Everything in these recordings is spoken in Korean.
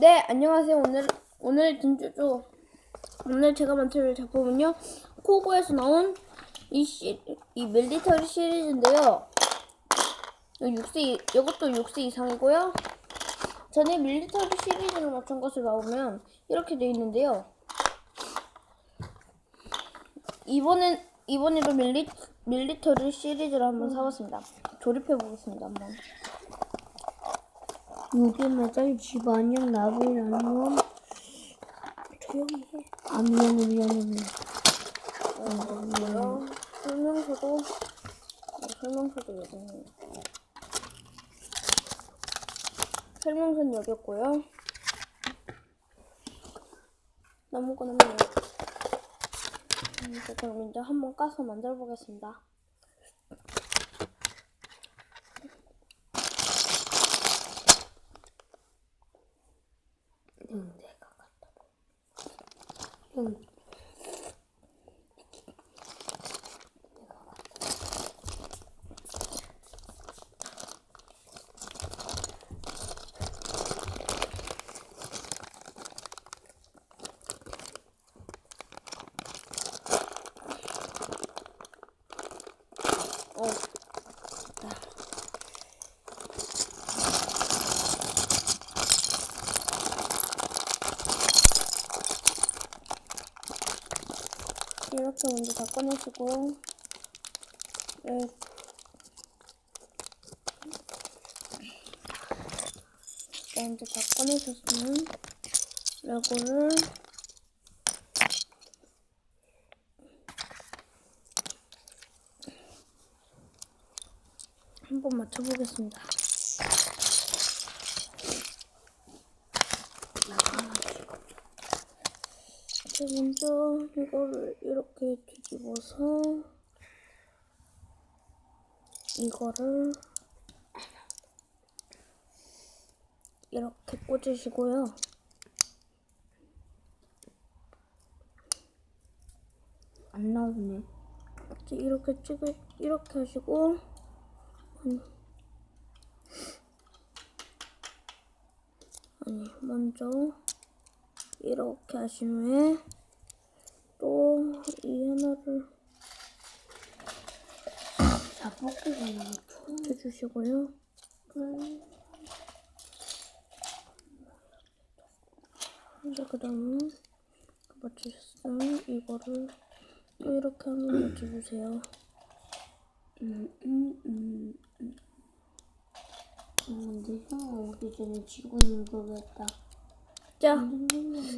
네, 안녕하세요. 오늘 오늘 진주주 오늘 제가 만들 작품은요. 코고에서 나온 이, 시, 이 밀리터리 시리즈인데요. 6세, 이것도 6세 이상이고요. 전에 밀리터리 시리즈를 맞춘 것을 나오면 이렇게 돼 있는데요. 이번엔 이번에도 밀리 밀리터리 시리즈를 한번 사봤습니다. 조립해 보겠습니다. 한번. 요괴마잘 집안형 나비라는 건 조용히 해. 아 미안해 미안해 미안해 어, 설명서도 어, 설명서도 여기는 설명서는 여기였고요. 나무건 없네요. 음, 그럼 이제 한번 까서 만들어 보겠습니다. 응 내가 갖다 응 어, 이렇게 먼저 다 꺼내시고 네. 자, 이제 다 꺼내셨으면 레고를 한번 맞춰보겠습니다. 먼저 이거를 이렇게 뒤집어서 이거를 이렇게 꽂으시고요. 안 나오네 이렇게 찍을 이렇게 하시고 아니 아니 먼저 이렇게 하신 후에 또 이 하나를 다 뽑기가 너무 좋아 해주시고요. 이제 그 다음에 맞추셨으면 이거를 또 이렇게 한번 맞춰주세요. 음음음 음, 음. 근데 형 오기 전에 지고 있는 거겠다 자,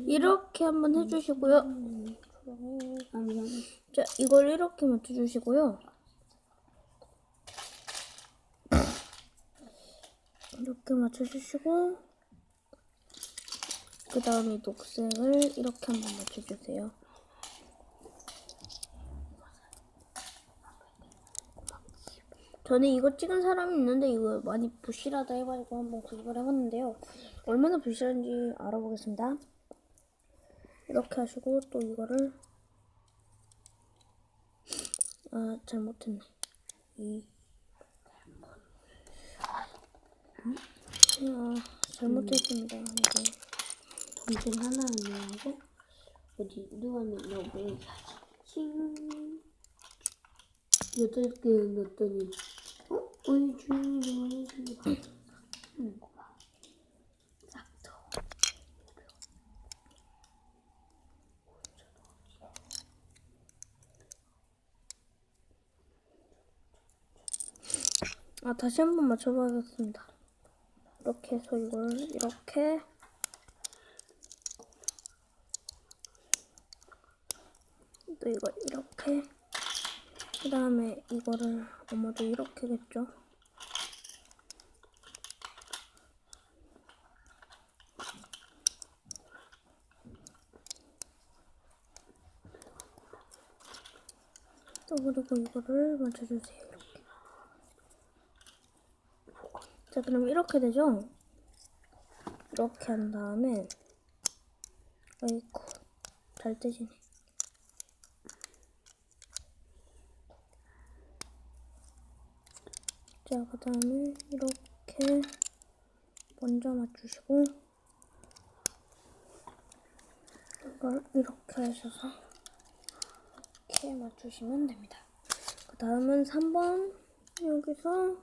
이렇게 한번 해주시고요. 자, 이걸 이렇게 맞춰주시고요. 이렇게 맞춰주시고, 그 다음에 녹색을 이렇게 한번 맞춰주세요. 전에 이거 찍은 사람이 있는데 이거 많이 부실하다 해가지고 한번 구입을 해봤는데요. 얼마나 부실한지 알아보겠습니다. 이렇게 하시고 또 이거를 아 잘못했네. 이. 아, 잘못했습니다. 이거 동생 하나 넣고 어디 누가는 여기 칭. 여덟 개 넣었더니 어? 우리 주인이 응. 아 다시 한 번 맞춰봐야겠습니다. 이렇게 해서 이걸 이렇게. 또 이걸 이렇게. 그 다음에 이거를 아마도 이렇게겠죠? 또 그리고 이거를 맞춰주세요 이렇게 자 그럼 이렇게 되죠 이렇게 한 다음에 아이고 잘 뜨지네 자, 그 다음에 이렇게 먼저 맞추시고 이걸 이렇게 하셔서 이렇게 맞추시면 됩니다. 그 다음은 3번 여기서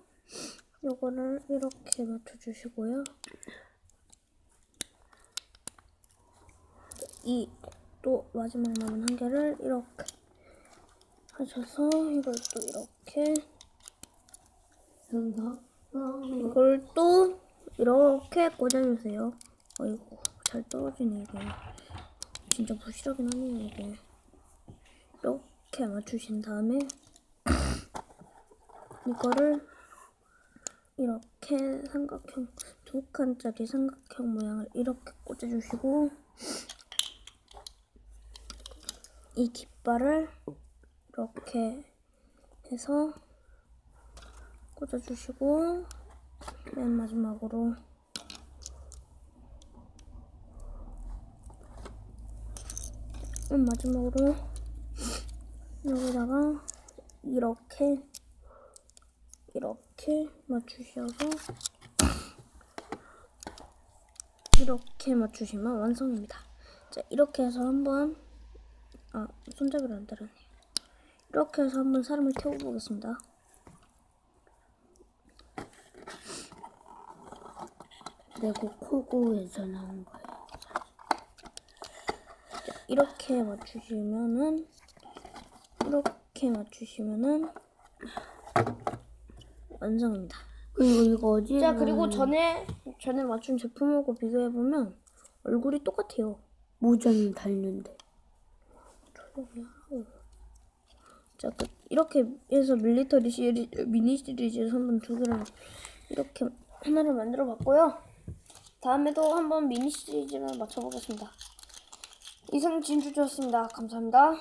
요거를 이렇게 맞춰주시고요. 이 또 마지막 남은 한 개를 이렇게 하셔서 이걸 또 이렇게 이걸 또 이렇게 꽂아주세요. 어이구 잘 떨어지네 이게. 진짜 부실하긴 하네요 이게. 이렇게 맞추신 다음에 이거를 이렇게 삼각형 두 칸짜리 삼각형 모양을 이렇게 꽂아주시고 이 깃발을 이렇게 해서 꽂아주시고 맨 마지막으로 맨 마지막으로 여기다가 이렇게 이렇게 맞추셔서 이렇게 맞추시면 완성입니다. 자 이렇게 해서 한번 아 손잡이를 안 달았네요. 이렇게 해서 한번 사람을 태워 보겠습니다. 레고 코고에서 나온 거예요. 이렇게 맞추시면은 이렇게 맞추시면은 완성입니다. 그리고 이거 어디에 자 그리고 전에 전에 맞춘 제품하고 비교해 보면 얼굴이 똑같아요. 모자는 하라고. 자 그, 이렇게 해서 밀리터리 시리 미니 시리즈에서 한번 두 개를 이렇게 하나를 만들어 봤고요. 다음에도 한번 미니 시리즈를 맞춰보겠습니다. 이상 진주주였습니다. 감사합니다.